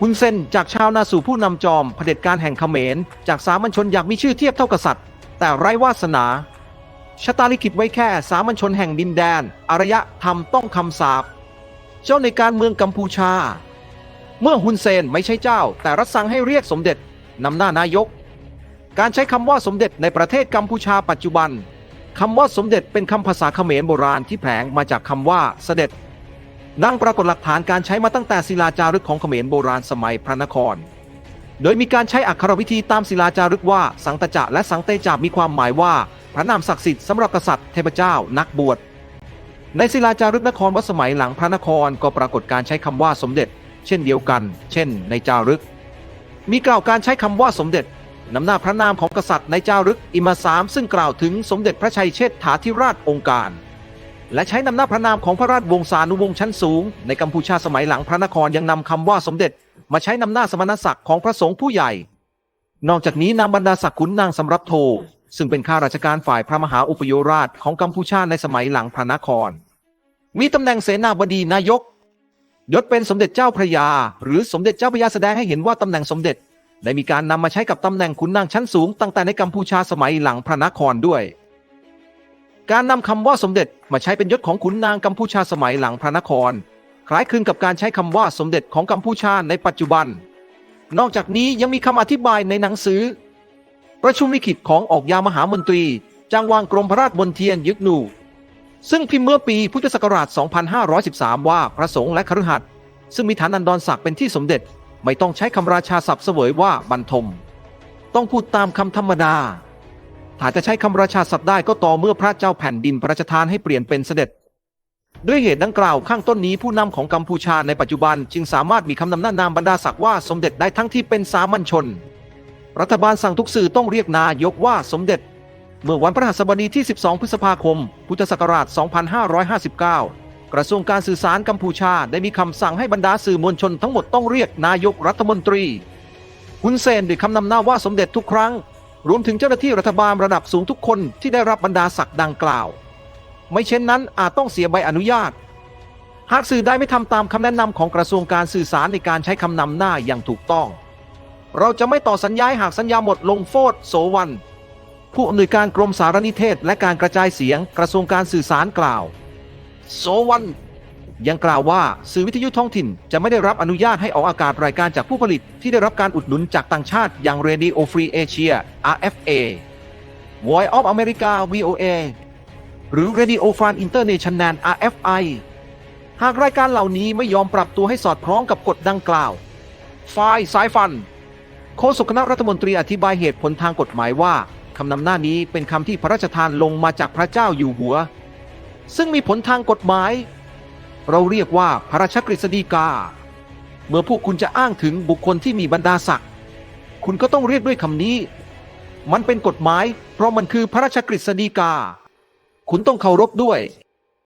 ฮุนเซนจากชาวนาสู่ผู้นำจอมเผด็จการแห่งเขมร จากสามัญชนอยากมีชื่อเทียบเท่ากษัตริย์ แต่ไร้วาสนาชะตาลิขิตไว้แค่สามัญชนแห่งดินแดน อารยะธรรมต้องคำสาปเจ้าในการเมืองกัมพูชา เมื่อฮุนเซนไม่ใช่เจ้า แต่รัฐสั่งให้เรียกสมเด็จนำหน้านายก การใช้คำว่าสมเด็จในประเทศกัมพูชาปัจจุบันคำว่าสมเด็จเป็นคำภาษาเขมรโบราณที่แผลงมาจากคำว่าเสด็จ ดังปรากฏหลักฐานการใช้มาตั้งแต่ศิลาจารึกของเขมรโบราณสมัยพระนคร โดยมีการใช้อักขรวิธีตามศิลาจารึกว่าสังตจะและสังเตจามีความหมายว่า พระนามศักดิ์สิทธิ์สำหรับกษัตริย์เทพเจ้านักบวช ในศิลาจารึกนครวัดสมัยหลังพระนครก็ปรากฏการใช้คำว่าสมเด็จ เช่นเดียวกัน เช่น ในจารึก มีกล่าวการใช้คำว่าสมเด็จนำหน้าพระนามของกษัตริย์ในจารึกอิมาสามซึ่งกล่าวถึงสมเด็จพระชัยเชษฐาธิราชองค์การ และใช้นำหน้าพระนามของพระราชวงศานุวงศ์ชั้นสูง ในกัมพูชาสมัยหลังพระนครยังนำคำว่าสมเด็จ มาใช้นำหน้าสมณศักดิ์ของพระสงฆ์ผู้ใหญ่ นอกจากนี้นามบรรดาศักดิ์ขุนนางสำรับโท ซึ่งเป็นข้าราชการฝ่ายพระมหาอุปโยราชของกัมพูชาในสมัยหลังพระนคร มีตำแหน่งเสนาบดีนายกยศเป็นสมเด็จเจ้าพระยา หรือสมเด็จเจ้าพระยาแสดงให้เห็นว่าตำแหน่งสมเด็จ ได้มีการนำมาใช้กับตำแหน่งขุนนางชั้นสูงตั้งแต่ในกัมพูชาสมัยหลังพระนครด้วย การนำคำว่าสมเด็จมาใช้เป็นยศของขุนนางกัมพูชาสมัยหลังพระนคร คล้ายคลึงกับการใช้คำว่าสมเด็จของกัมพูชาในปัจจุบัน นอกจากนี้ยังมีคำอธิบายในหนังสือ ประชุมลิขิตของออกยามหามนตรีจังหวางกรมพระราชบนเทียนยึกนู ซึ่งพิมพ์เมื่อปีพุทธศักราช 2513 ว่าพระสงฆ์และคฤหัสถ์ซึ่งมีฐานันดรศักดิ์เป็นที่สมเด็จ ไม่ต้องใช้คำราชาศัพท์เสวยว่าบรรทม ต้องพูดตามคำธรรมดา ถ้าจะใช้คำราชาศัพท์ได้ก็ต่อเมื่อพระเจ้าแผ่นดินพระราชทานให้เปลี่ยนเป็นเสด็จ ด้วยเหตุดังกล่าวข้างต้นนี้ผู้นำของกัมพูชาในปัจจุบันจึงสามารถมีคำนำหน้านามบรรดาศักดิ์ว่าสมเด็จได้ทั้งที่เป็นสามัญชน รัฐบาลสั่งทุกสื่อต้องเรียกนายกว่าสมเด็จ เมื่อวันพฤหัสบดีที่ 12 พฤษภาคม พุทธศักราช 2559 กระทรวงการสื่อสารกัมพูชาได้มีคำสั่งให้บรรดาสื่อมวลชนทั้งหมดต้องเรียกนายกรัฐมนตรีฮุนเซนด้วยคำนำหน้าว่าสมเด็จทุกครั้ง รวมถึงเจ้าหน้าที่รัฐบาลระดับสูงทุกคนที่ได้รับบรรดาศักดิ์ดังกล่าว ไม่เช่นนั้นอาจต้องเสียใบอนุญาต หากสื่อใดไม่ทำตามคำแนะนำของกระทรวงการสื่อสารในการใช้คำนำหน้าอย่างถูกต้อง เราจะไม่ต่อสัญญาหากสัญญาหมดลงโฟดโสวัน ผู้อำนวยการกรมสารนิเทศ และการกระจายเสียงกระทรวงการสื่อสารกล่าว โสวัน ยังกล่าวว่าสื่อวิทยุท้องถิ่นจะไม่ได้รับอนุญาตให้ออกอากาศรายการจากผู้ผลิตที่ได้รับการอุดหนุนจากต่างชาติอย่าง Radio Free Asia RFA Voice of America VOA หรือ Radio France International RFI หากรายการเหล่านี้ไม่ยอมปรับตัวให้สอดคล้องกับกฎดังกล่าว ฝ่ายสายฟัน โฆษกคณะรัฐมนตรีอธิบายเหตุผลทางกฎหมายว่าคำนำหน้านี้เป็นคำที่พระราชทานลงมาจากพระเจ้าอยู่หัว ซึ่งมีผลทางกฎหมาย เราเรียกว่าพระราชกฤษฎีกา เมื่อพวกคุณจะอ้างถึงบุคคลที่มีบรรดาศักดิ์คุณก็ต้องเรียกด้วยคำนี้ มันเป็นกฎหมาย เพราะมันคือพระราชกฤษฎีกา คุณต้องเคารพด้วย